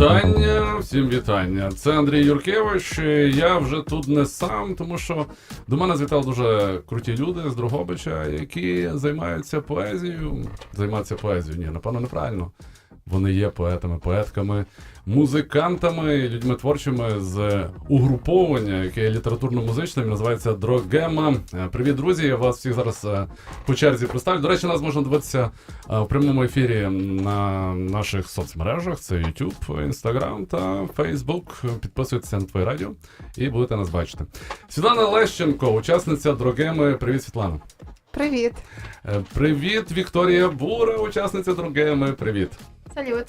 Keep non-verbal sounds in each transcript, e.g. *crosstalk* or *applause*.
вітання, всім вітання. Це Андрій Юркевич. Я вже тут не сам, тому що до мене звітали дуже круті люди з Другобича, які займаються поезією. Займаються поезією. Ні, напевно, неправильно. Вони є поетами, поетками, музикантами, людьми творчими з угруповання, яке є літературно-музичним, називається Дрогема. Е, Привіт, друзі! Я вас всіх зараз е, по черзі представлю. До речі, нас можна дивитися е, в прямому ефірі на наших соцмережах: це YouTube, Instagram та Facebook. Підписуйтеся на твоє радіо і будете нас бачити. Світлана Лещенко, учасниця Дрогеми. Привіт, Світлана. Привіт. Привіт, Вікторія Бура, учасниця Другеми. Привіт. Салют.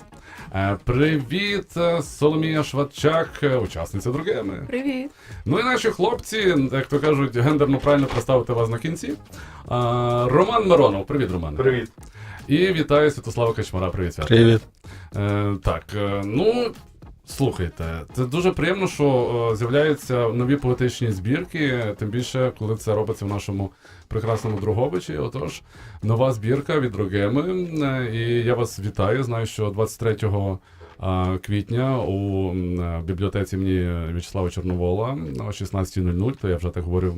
Е, Привіт, е, Соломія Шватчак, е, учасниця Другеми. Привіт. Ну і наші хлопці, як то кажуть, гендерно правильно представити вас на кінці. Роман Миронов. Привіт, Роман. Привіт. І вітаю Святослава Качмара. Привіт, Свят. Привіт. Так, ну. Слухайте, це дуже приємно, що е, з'являються нові поетичні збірки, тим більше, коли це робиться в нашому прекрасному Другобичі. Отож, нова збірка від Другеми. Е, І я вас вітаю. Знаю, що 23 е, квітня у бібліотеці імені В'ячеслава Чорновола о 16.00, то я вже так говорив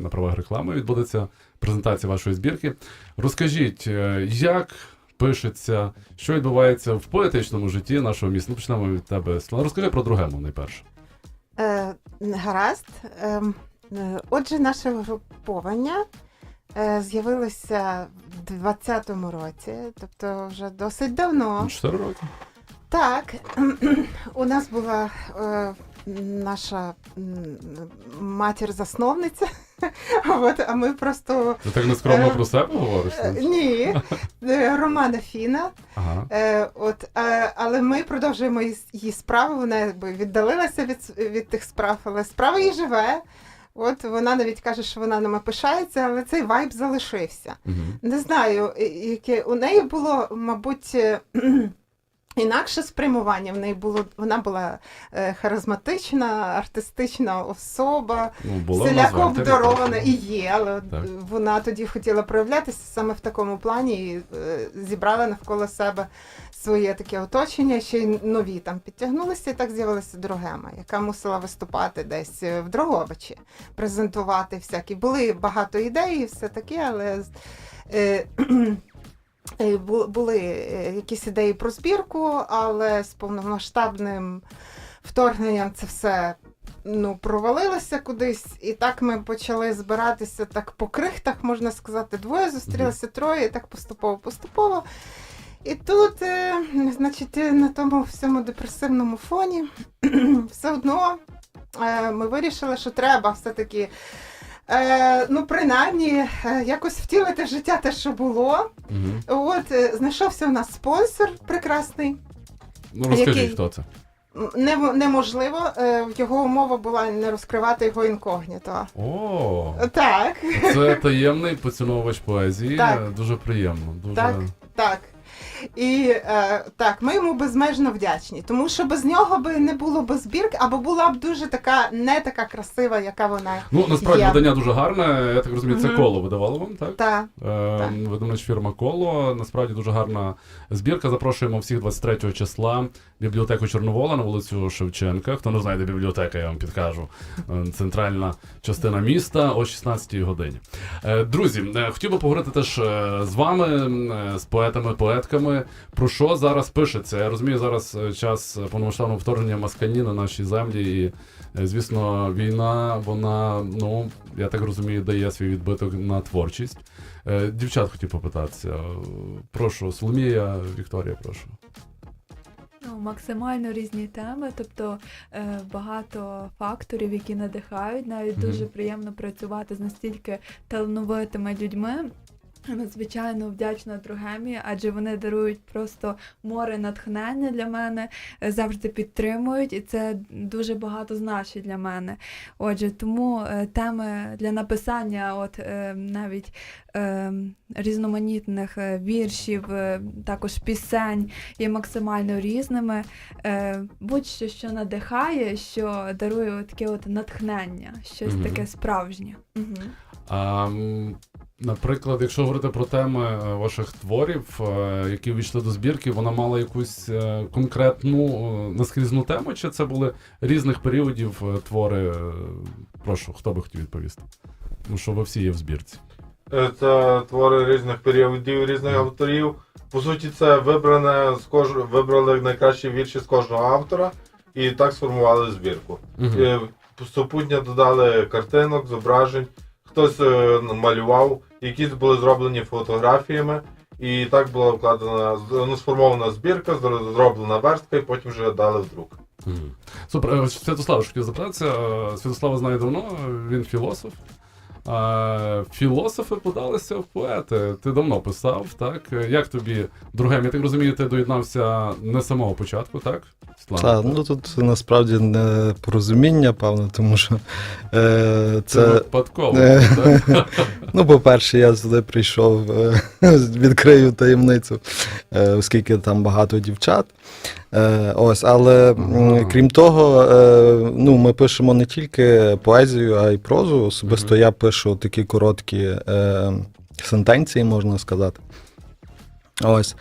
на правах реклами, відбудеться презентація вашої збірки. Розкажіть, як пишеться, що відбувається в поетичному житті нашого міста. Ну, почнемо від тебе. Світлана. Розкажи про Другему найперше. Е, гаразд. Е, е, отже, наше угруповання е, з'явилося в 20-му році, тобто вже досить давно. Чотири роки. Так, *clears throat* у нас була е, наша матір-засновниця, *laughs* От, а ми просто. Ти так нескромно Е, про себе говориш? е, Ні, *laughs* е, Романа Фіна. Ага. От, але ми продовжуємо її, справу. Вона віддалилася від, від тих справ, але справа її живе. От вона навіть каже, що вона нами пишається, але цей вайб залишився. Угу. Не знаю, яке у неї було, мабуть. *clears throat* Інакше спрямування в неї було, вона була е, харизматична, артистична особа, Ну, всіляко обдарована і є, але Так. вона тоді хотіла проявлятися саме в такому плані і е, зібрала навколо себе своє таке оточення, ще й нові там підтягнулися, і так з'явилася Другема, яка мусила виступати десь е, в Дрогобичі, презентувати всякі. Були багато ідей, і все таке, але е, *clears throat* були е, якісь ідеї про збірку, але з повномасштабним вторгненням це все ну, провалилося кудись, і так ми почали збиратися так по крихтах, можна сказати, двоє зустрілися, троє, і так поступово-поступово. І тут, е, значить, е, на тому всьому депресивному фоні *clears throat* все одно е, ми вирішили, що треба все-таки. Е, ну, принаймні, е, якось втілити в життя те, що було. Мгм. От е, знайшовся у нас спонсор прекрасний. Ну розкажіть, Який? хто це. М, нем- неможливо. е, Його умова була не розкривати його інкогніто. О, Так, це таємний поціновувач поезії. Так. Дуже приємно. Дуже... Так. так. І е, так, ми йому безмежно вдячні, тому що без нього би не було б збірки, або була б дуже така, не така красива, яка вона Ну, насправді Є. видання дуже гарне. Я так розумію, це коло видавало вам, так? та. Е, Видавнич фірма Коло. Насправді дуже гарна збірка. Запрошуємо всіх 23 числа бібліотеку Чорновола на вулицю Шевченка. Хто не знає, де бібліотека, я вам підкажу. Е, Центральна частина міста о 16 годині. Е, Друзі, е, хотів би поговорити теж з вами, з поетами, поетками. Про що зараз пишеться? Я розумію, зараз е, час повномасштабного вторгнення Маскані на нашій землі. І, е, звісно, війна, вона, ну, я так розумію, дає свій відбиток на творчість. Е, Дівчат хотів попитатися. Е, Прошу, Соломія, Вікторія, прошу. Ну, максимально різні теми, тобто е, багато факторів, які надихають. Навіть Мгм. дуже приємно працювати з настільки талановитими людьми. Надзвичайно вдячна Другемі, адже вони дарують просто море натхнення для мене, е, завжди підтримують, і це дуже багато значить для мене. Отже, тому е, теми для написання, от е, навіть різноманітних віршів, також пісень є максимально різними. Будь-що, що надихає, що дарує таке от натхнення, щось Мгм. таке справжнє. Угу. М, Наприклад, якщо говорити про теми е, ваших творів, е, які війшли до збірки, вона мала якусь е, конкретну наскрізну тему, чи це були різних періодів твори? Прошу, хто би хотів відповісти? Тому що ви всі є в збірці. Це твори різних періодів, різних авторів. По суті, це вибране з кож... вибрали найкращі вірші з кожного автора і так сформували збірку. Е, Супутня додали картинок, зображень, хтось е, малював, якісь були зроблені фотографіями, і так була вкладена ну, сформована збірка, зроблена верстка, і потім вже дали в друк. Супер. Е, Святослав, що хотів запитатися. Е, Святослава знає давно, він філософ. А філософи подалися в поети. Ти давно писав, так? Як тобі другим? Я так розумію, ти доєднався не з самого початку, так? Так, ну тут насправді не порозуміння, певно, тому що е, Це випадково. Е, так? *laughs* Ну, по-перше, я сюди прийшов, е, *laughs* відкрию таємницю, е, оскільки там багато дівчат. Е, ось, але Ага. крім того, е, ну, ми пишемо не тільки поезію, а й прозу. Особисто Мгм. я пишу такі короткі е, сентенції, можна сказати. Ось.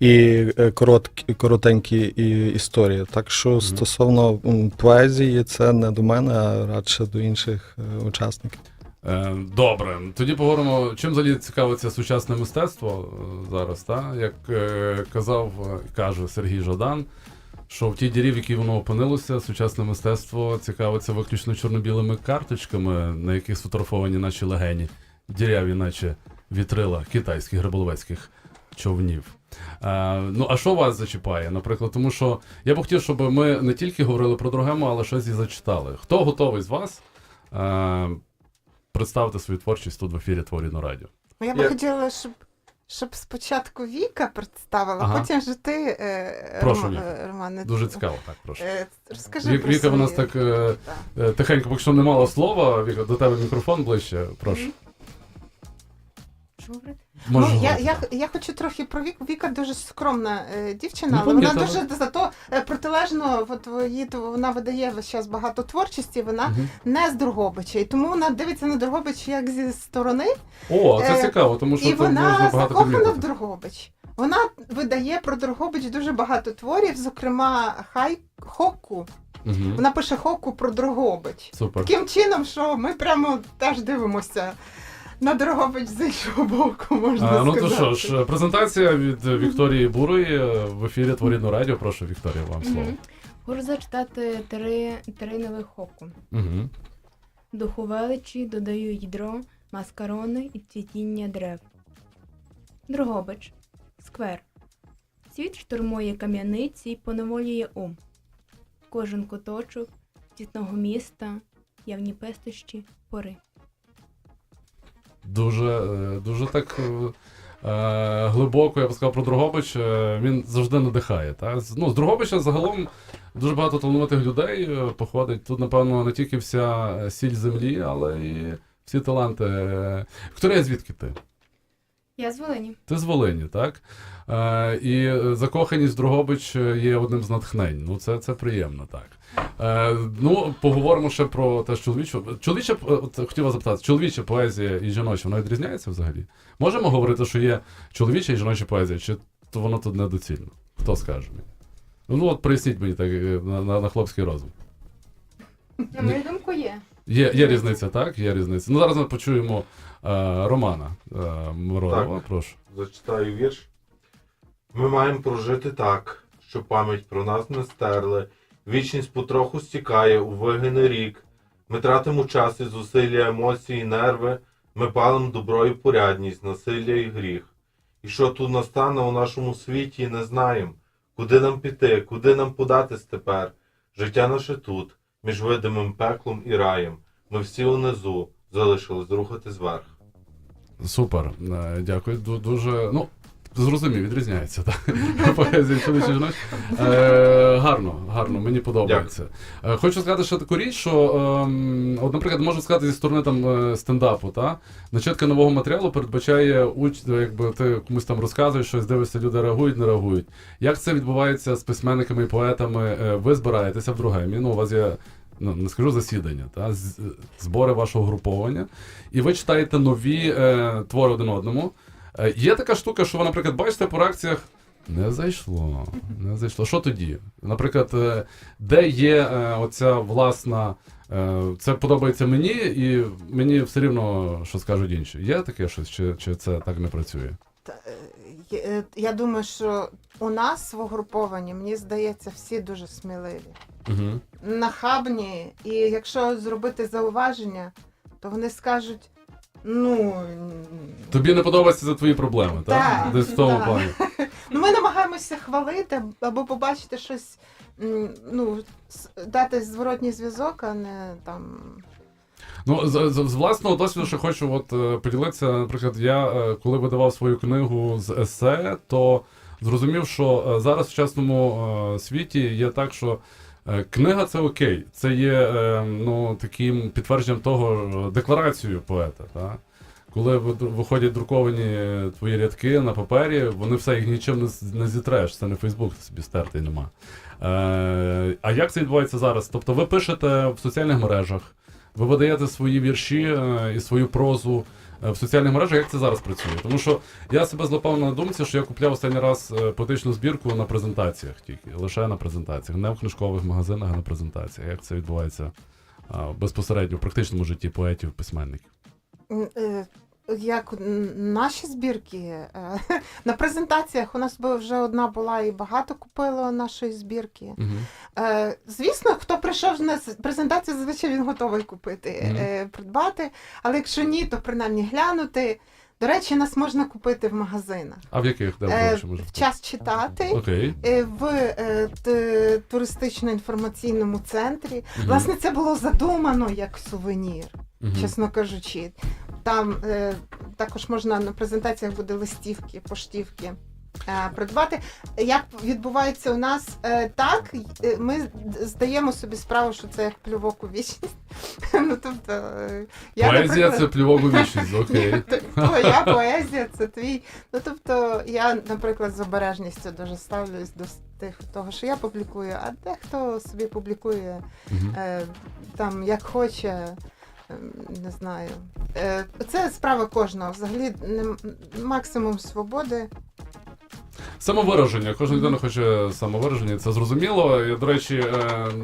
І е, короткі, коротенькі і, історії. Так що стосовно поезії, це не до мене, а радше до інших е, учасників. Е, Добре, тоді поговоримо, чим взагалі цікавиться сучасне мистецтво зараз, так? Як казав каже Сергій Жадан, що в тій дірі, в якій воно опинилося, сучасне мистецтво цікавиться виключно чорно-білими карточками, на яких сфотографовані наші легені, діряві, наче вітрила китайських гриболовецьких човнів. Е, ну, а що вас зачіпає, наприклад? Тому що я б хотів, щоб ми не тільки говорили про другему, але щось і зачитали. Хто готовий з вас? Е, представити свою творчість тут в ефірі Творіно Радіо. Я би Я- хотіла, щоб, щоб спочатку Віка представила, Ага. потім же ти, е, Прошу, Рома- е, Романе. Дуже цікаво, так, прошу. Е, Розкажи Вік, про Віка нас свої- так е, Так. е, тихенько, поки що не мало слова. Віка, до тебе мікрофон ближче. Прошу. Що говорити? Ну, я, я, я хочу трохи про Віку. Віка дуже скромна е, дівчина, Ну, але вона дуже зато е, протилежно, от її то вона видає весь час багато творчості, вона Мгм. не з Другобича. І тому вона дивиться на Другобич як зі сторони, О, це Е, цікаво, тому що і вона закохана в. Другобич. Вона видає про Другобич дуже багато творів, зокрема хай хоку. Мгм. Вона пише хоку про Другобич. Супер. Таким чином, що ми прямо теж дивимося на Дрогобич з іншого боку, можна А, ну сказати. то що ж, презентація від Вікторії Бурої в ефірі Творіно Радіо. Прошу, Вікторія, вам слово. Мгм. Хочу зачитати три, три нових хоку. Угу. Духу величі додаю ядро, маскарони і цвітіння дерев. Дрогобич. Сквер. Світ штурмує кам'яниці і поневолює ум. Кожен куточок цвітного міста, явні пестощі, пори. Дуже, е, дуже так е, е, глибоко, я б сказав, про Дрогобич. Він завжди надихає. Та? Ну, з Дрогобича загалом дуже багато талановитих людей походить. Тут, напевно, не тільки вся сіль землі, але і всі таланти. Вікторія, звідки ти? Я з Волині. Ти з Волині, так? Е, і закоханість в Дрогобич е, є одним з натхнень. Ну, це, це приємно, так. Е, ну, поговоримо ще про те, що. Чоловіча, е, от хотів вас запитати, чоловіча поезія і жіноча, вона відрізняється взагалі? Можемо говорити, що є чоловіча і жіноча поезія, чи то воно тут недоцільно? Хто скаже мені? Ну, от проясніть мені так е, на, на, на хлопський розум. На мою думку, є. Є, є різниця, так? Є різниця. Ну, зараз ми почуємо Романа е, Миронова, прошу. Зачитаю вірш. Ми маємо прожити так, щоб пам'ять про нас не стерли. Вічність потроху стікає у вигини рік. Ми тратимо час і зусилля, емоції, нерви. Ми палимо добро і порядність, насилля і гріх. І що тут настане у нашому світі, не знаємо. Куди нам піти, куди нам податись тепер? Життя наше тут, між видимим пеклом і раєм. Ми всі унизу залишились рухатись вверх. Супер, Е, дякую. Дуже, ну, зрозумів, відрізняється, так? *laughs* Поезія чоловіча жіноча. Е, гарно, гарно, мені подобається. Е, хочу сказати ще таку річ, що, ем, от, наприклад, можу сказати зі сторони там е, стендапу, та? Начатка нового матеріалу передбачає уч, якби ти комусь там розказуєш щось, дивишся, люди реагують, не реагують. Як це відбувається з письменниками і поетами? Е, ви збираєтеся в другемі, ну, у вас є ну не скажу засідання, та збори вашого груповання, і ви читаєте нові е, твори один одному. Е, є така штука, що ви, наприклад, бачите по реакціях. Не зайшло, не зайшло. Що тоді? Наприклад, е, де є е, оця власна, е, це подобається мені, і мені все рівно, що скажуть інші. Є таке щось, чи, чи це так не працює? Я думаю, що у нас в угрупованні, мені здається, всі дуже сміливі, Угу. нахабні, і якщо зробити зауваження, то вони скажуть: ну. Тобі не подобається за твої проблеми, так? Так, Десь в тому плані. *laughs* Ну, ми намагаємося хвалити або побачити щось, ну, дати зворотній зв'язок, а не там. Ну, з, з, з власного досвіду, що хочу от, е, поділитися, наприклад, я е, коли видавав свою книгу з есе, то зрозумів, що е, зараз в сучасному світі є так, що книга це окей, це є е, ну, таким підтвердженням того, е, декларацією поета. Та? Коли виходять друковані твої рядки на папері, вони все їх нічим не, зітреш. Це не Фейсбук собі стертий нема. Е, а як це відбувається зараз? Тобто ви пишете в соціальних мережах, ви видаєте свої вірші е, і свою прозу е, в соціальних мережах. Як це зараз працює? Тому що я себе злопав на думці, що я купляв останній раз е, поетичну збірку на презентаціях тільки, лише на презентаціях, не в книжкових магазинах, а на презентаціях. Як це відбувається безпосередньо в практичному житті поетів, письменників? Як наші збірки е, *laughs* на презентаціях у нас вже одна була і багато купило нашої збірки. Угу. Звісно, хто прийшов на презентацію, зазвичай він готовий купити, е, придбати. Але якщо ні, то принаймні глянути. До речі, нас можна купити в магазинах. А в яких Е, ви В час читати. Е, В е, туристично-інформаційному центрі. Мгм. Власне, це було задумано як сувенір, Мгм. чесно кажучи. Там е, також можна на презентаціях буде листівки, поштівки. е, Придбати. Як відбувається у нас е, так, е, ми здаємо собі справу, що це як плювок у вічність. *laughs* Ну, тобто, е, я, Поезія наприклад, це плювок у вічність, *laughs* окей. Твоя поезія, це твій. Ну тобто, я, наприклад, з обережністю дуже ставлюсь до тих того, що я публікую, а дехто собі публікує Мгм. е, там як хоче. Ем, Не знаю. Е, Це справа кожного. Взагалі максимум свободи. Самовираження. Кожна людина хоче самовираження, це зрозуміло. І, до речі, е,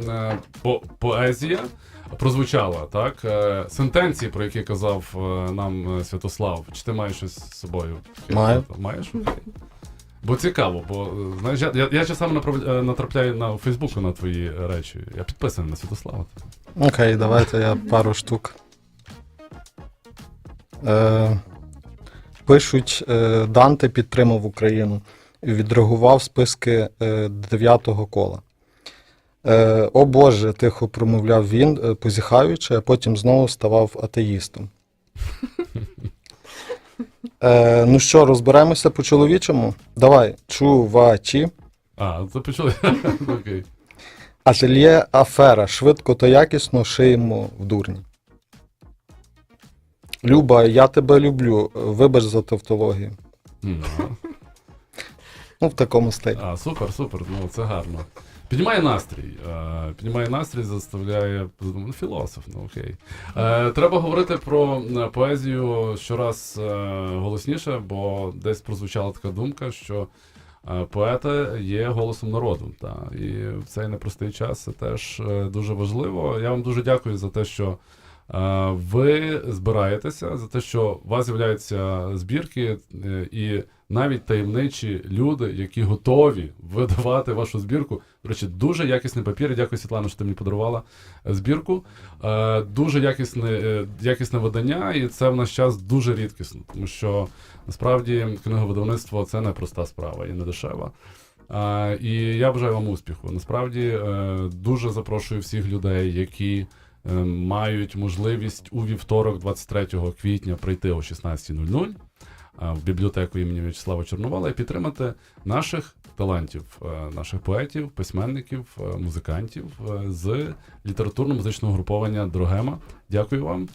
е, по- поезія прозвучала, так? Сентенції, про які казав нам Святослав. Чи ти маєш щось з собою? Маю. Маєш? Бо цікаво, бо е, знаєш, я, я, я часами е, натрапляю на Фейсбуку на твої речі. Я підписаний на Святослава. Окей, давайте я пару штук. Е, пишуть, е, Данте підтримав Україну. Відреагував списки е, дев'ятого кола. Е, О Боже, тихо промовляв він, е, позіхаючи, а потім знову ставав атеїстом. Е, ну що, розберемося по-чоловічому? Давай, чувачі. А, це почули? *laughs* Окей. Ательє афера. Швидко та якісно шиємо в дурні. Люба, я тебе люблю. Вибач за тавтологію. М, Ну, в такому стилі. А, супер, супер, ну це гарно. Піднімає настрій. Е, піднімає настрій, заставляє. Ну, філософ, ну окей. Е, треба говорити про е, поезію щораз голосніше, бо десь прозвучала така думка, що поети є голосом народу. Та, і в цей непростий час це теж дуже важливо. Я вам дуже дякую за те, що. Ви збираєтеся за те, що у вас з'являються збірки, і навіть таємничі люди, які готові видавати вашу збірку. До речі, дуже якісний папір. Дякую, Світлана, що ти мені подарувала е, збірку. Е, Дуже якісне, е, якісне видання, і це в наш час дуже рідкісно, тому що насправді книговидавництво це не проста справа і не дешева. Е, І я бажаю вам успіху. Насправді е, дуже запрошую всіх людей, які е, мають можливість у вівторок, 23 квітня, прийти о 16.00 а, в бібліотеку імені В'ячеслава Чорновола і підтримати наших талантів, е, наших поетів, письменників, е, музикантів е, з літературно-музичного груповання Дрогема. Дякую вам.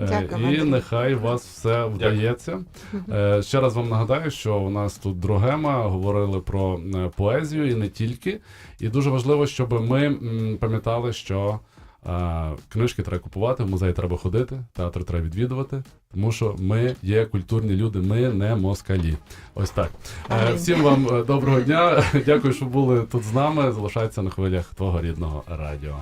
Е, Дякую, І Андрій. нехай вас все вдається. Е, Ще раз вам нагадаю, що у нас тут Дрогема говорили про е, поезію і не тільки. І дуже важливо, щоб ми пам'ятали, що А, книжки треба купувати, в музей треба ходити, театр треба відвідувати, тому що ми є культурні люди, ми не москалі. Ось так. Е, всім вам е, доброго дня. *laughs* Дякую, що були тут з нами. Залишайтеся на хвилях твого рідного радіо.